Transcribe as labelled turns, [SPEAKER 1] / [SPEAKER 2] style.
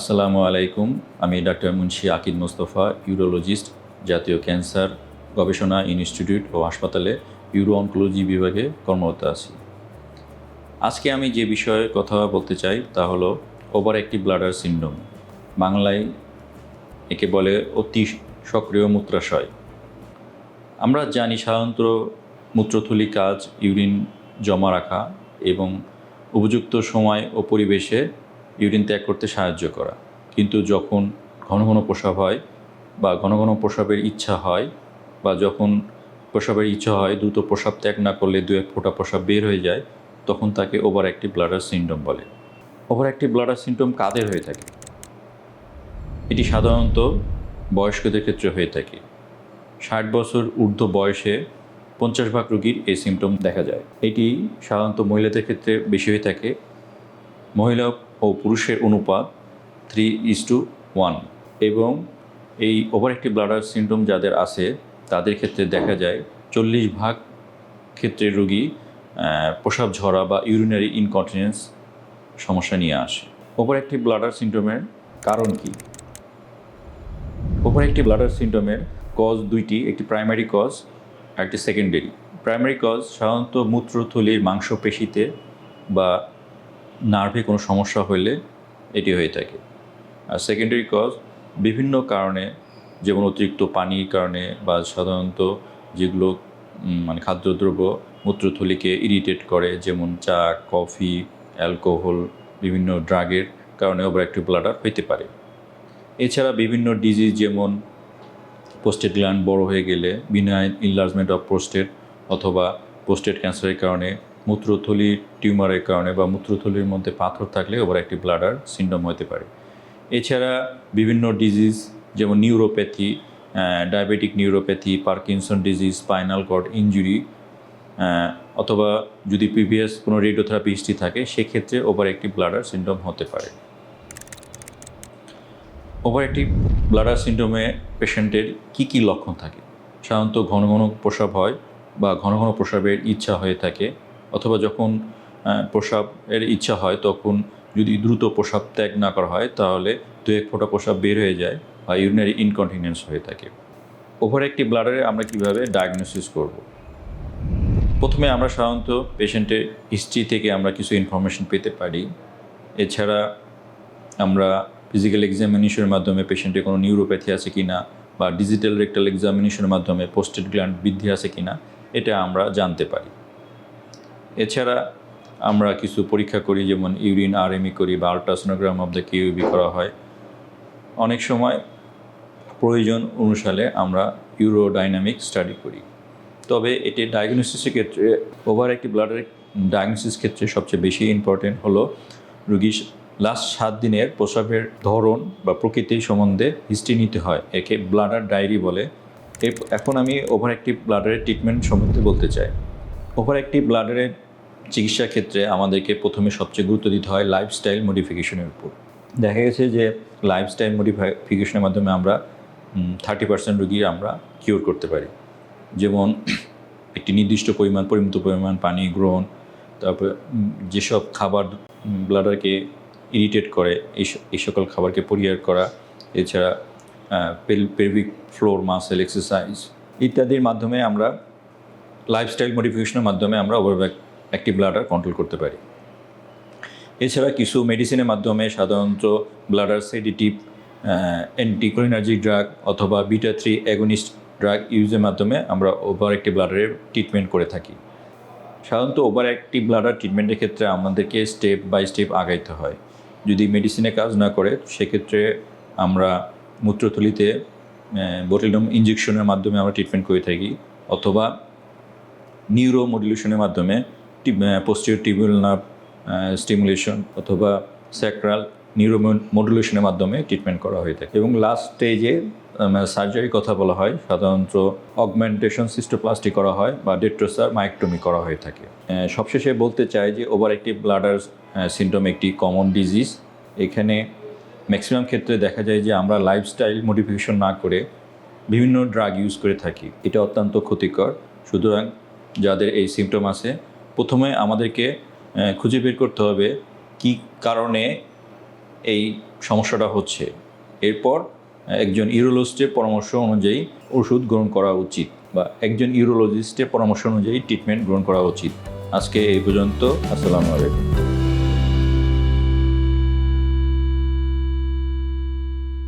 [SPEAKER 1] আসসালামু আলাইকুম। আমি ডাক্তার মুন্সি আকিদ মোস্তফা, ইউরোলজিস্ট, জাতীয় ক্যান্সার গবেষণা ইনস্টিটিউট ও হাসপাতালে ইউরো অনকোলজি বিভাগে কর্মরত আছি। আজকে আমি যে বিষয়ে কথা বলতে চাই তা হলো ওভার অ্যাক্টিভ ব্লাডার সিন্ড্রোম বাংলায় একে বলে অতি সক্রিয় মূত্রাশয়। আমরা জানি সাধারণত মূত্রথলি কাজ, ইউরিন জমা রাখা এবং উপযুক্ত সময় ও পরিবেশে ইউরিন ত্যাগ করতে সাহায্য করা। কিন্তু যখন ঘন ঘন প্রসাব হয় বা ঘন ঘন প্রসাবের ইচ্ছা হয় বা যখন প্রসাবের ইচ্ছা হয়, দ্রুত প্রসাব ত্যাগ না করলে দু এক ফোঁটা প্রসাব বের হয়ে যায়, তখন তাকে ওভার অ্যাক্টিভ ব্লাডার সিন্ড্রোম বলে। ওভার অ্যাক্টিভ ব্লাডার সিন্ড্রোম কাদের হয়ে থাকে? এটি সাধারণত বয়স্কদের ক্ষেত্রে হয়ে থাকে। ষাট বছর ঊর্ধ্ব বয়সে পঞ্চাশ ভাগ রোগীর এই সিমটম দেখা যায়। এটি সাধারণত মহিলাদের ক্ষেত্রে বেশি হয়ে থাকে। মহিলা ও পুরুষের অনুপাত থ্রি ইস টু ওয়ান এবং এই ওভার একটি ব্লাডার সিন্ড্রোম যাদের আছে, তাদের ক্ষেত্রে দেখা যায় চল্লিশ ভাগ ক্ষেত্রে রোগী প্রসাব ঝরা বা ইউরিনারি ইনকন্টিনেন্স সমস্যা নিয়ে আসে। ওভার একটি ব্লাডার সিন্ড্রোমের কারণ কী? একটি ব্লাডার সিন্ড্রোমের কজ দুইটি, একটি প্রাইমারি কজ একটি সেকেন্ডারি প্রাইমারি কজ সাধারণত মূত্রথলির মাংসপেশিতে বা নার্ভে কোনো সমস্যা হলে এটি হয়ে থাকে। আর সেকেন্ডারি কজ বিভিন্ন কারণে, যেমন অতিরিক্ত পানির কারণে বা সাধারণত যেগুলো মানে খাদ্যদ্রব্য মূত্রথলিকে ইরিটেট করে, যেমন চা, কফি অ্যালকোহল বিভিন্ন ড্রাগের কারণে ওভার একটি ব্লাডার হইতে পারে। এছাড়া বিভিন্ন ডিজিজ যেমন পোস্টেট গ্ল্যান্ড বড় হয়ে গেলে বিনা ইনলার্জমেন্ট অফ প্রোস্টেট অথবা পোস্টেট ক্যান্সারের কারণে মূত্রথলির টিউমারের কারণে বা মূত্রথলির মধ্যে পাথর থাকলে ওভার একটি ব্লাডার সিন্ড্রোম হতে পারে। এছাড়া বিভিন্ন ডিজিজ যেমন neuropathy diabetic neuropathy Parkinson disease spinal cord injury অথবা যদি প্রিভিয়াস কোনো রেডিওথেরাপি হিস্ট্রি থাকে, সেক্ষেত্রে ওভার একটি ব্লাডার সিন্ড্রোম হতে পারে। ওভার একটি ব্লাডার সিন্ড্রোমে পেশেন্টের কী কী লক্ষণ থাকে? সাধারণত ঘন ঘন প্রসাব হয় বা ঘন ঘন প্রসাবের ইচ্ছা হয়ে থাকে। অথবা যখন আহ, প্রসাবের ইচ্ছা হয় তখন যদি দ্রুত প্রসাব ত্যাগ না করা হয় তাহলে দু এক ফোঁটা প্রসাব বের হয়ে যায় বা ইউরিনারি ইনকন্টিনেন্স হয়ে থাকে। ওভার একটি ব্লাডারে আমরা কীভাবে ডায়াগনোসিস করব? প্রথমে আমরা সাধারণত পেশেন্টের হিস্ট্রি থেকে আমরা কিছু ইনফরমেশন পেতে পারি। এছাড়া আমরা ফিজিক্যাল এক্সামিনেশনের মাধ্যমে পেশেন্টের কোনো নিউরোপ্যাথি আছে কি না বা ডিজিটাল রেক্টাল এক্সামিনেশনের মাধ্যমে পোস্টেড গ্ল্যান্ড বৃদ্ধি আছে কি না এটা আমরা জানতে পারি। এছাড়া আমরা কিছু পরীক্ষা করি, যেমন ইউরিন আর আরএমই করি বা আলট্রাসোনোগ্রাম অফ দ্য কিউবি করা হয়। অনেক সময় প্রয়োজন অনুসারে আমরা ইউরোডাইনামিক স্টাডি করি। তবে এটি ডায়াগনোসিসের ক্ষেত্রে ওভার একটি ব্লাডের ডায়াগনোসিস ক্ষেত্রে সবচেয়ে বেশি ইম্পর্টেন্ট হলো রুগীর লাস্ট সাত দিনের প্রসাবের ধরন বা প্রকৃতির সম্বন্ধে হিস্ট্রি নিতে হয়, একে ব্লাডার ডায়েরি বলে। এখন আমি ওভার একটি ব্লাডারের ট্রিটমেন্ট সম্বন্ধে বলতে চাই। ওভার একটি ব্লাডারের চিকিৎসার ক্ষেত্রে আমাদেরকে প্রথমে সবচেয়ে গুরুত্ব দিতে হয় লাইফস্টাইল মডিফিকেশনের উপর। দেখা গেছে যে লাইফস্টাইল মডিফিকেশনের মাধ্যমে আমরা থার্টি পার্সেন্ট রুগী আমরা কিওর করতে পারি। যেমন একটি নির্দিষ্ট পরিমাণ, পরিমিত পরিমাণ পানি, গ্রহণ, তারপর যেসব খাবার ব্লাডারকে ইরিটেট করে, এই এই সকল খাবারকে পরিহার করা, এছাড়া পেলভিক ফ্লোর মাসেল এক্সারসাইজ ইত্যাদির মাধ্যমে আমরা লাইফস্টাইল মডিফিকেশনের মাধ্যমে আমরা ওভারব্যাক একটি ব্লাডার কন্ট্রোল করতে পারি। এছাড়া কিছু মেডিসিনের মাধ্যমে সাধারণত ব্লাডার সেডিটিভ অ্যান্টিকোলিনার্জিক ড্রাগ অথবা বিটা থ্রি অ্যাগনিস্ট ড্রাগ ইউজের মাধ্যমে আমরা ওভার একটি ব্লাডারের ট্রিটমেন্ট করে থাকি। সাধারণত ওভার অ্যাক্টিভ ব্লাডার ট্রিটমেন্টের ক্ষেত্রে আমাদেরকে স্টেপ বাই স্টেপ আগাইতে হয়। যদি মেডিসিনে কাজ না করে, সেক্ষেত্রে আমরা মূত্রথলিতে বোটেলডম ইঞ্জেকশনের মাধ্যমে আমরা ট্রিটমেন্ট করে থাকি। অথবা নিউরো মডুলেশনের মাধ্যমে পোস্টিরিয়র টিবিউল নার্ভ স্টিমুলেশন অথবা স্যাক্রাল নিউরো মডুলেশনের মাধ্যমে ট্রিটমেন্ট করা হয়ে থাকে। এবং লাস্ট স্টেজে সার্জারি কথা বলা হয়, সাধারণত অগমেন্টেশন সিস্টোপ্লাস্টি করা হয় বা ডেট্রোসার মাইক্টোমি করা হয়ে থাকে। সবশেষে বলতে চাই যে ওভার একটি ব্লাডার সিন্ড্রোম একটি কমন ডিজিজ এখানে ম্যাক্সিমাম ক্ষেত্রে দেখা যায় যে আমরা লাইফস্টাইল মডিফিকেশন না করে বিভিন্ন ড্রাগ ইউজ করে থাকি। এটা অত্যন্ত ক্ষতিকর। সুতরাং যাদের এই সিমটম আছে, প্রথমে আমাদেরকে খুঁজে বের করতে হবে কি কারণে এই সমস্যাটা হচ্ছে। এরপর একজন ইউরোলজিস্টের পরামর্শ অনুযায়ী ওষুধ গ্রহণ করা উচিত বা একজন ইউরোলজিস্টের পরামর্শ অনুযায়ী ট্রিটমেন্ট গ্রহণ করা উচিত। আজকে এই পর্যন্ত, আসসালামু আলাইকুম।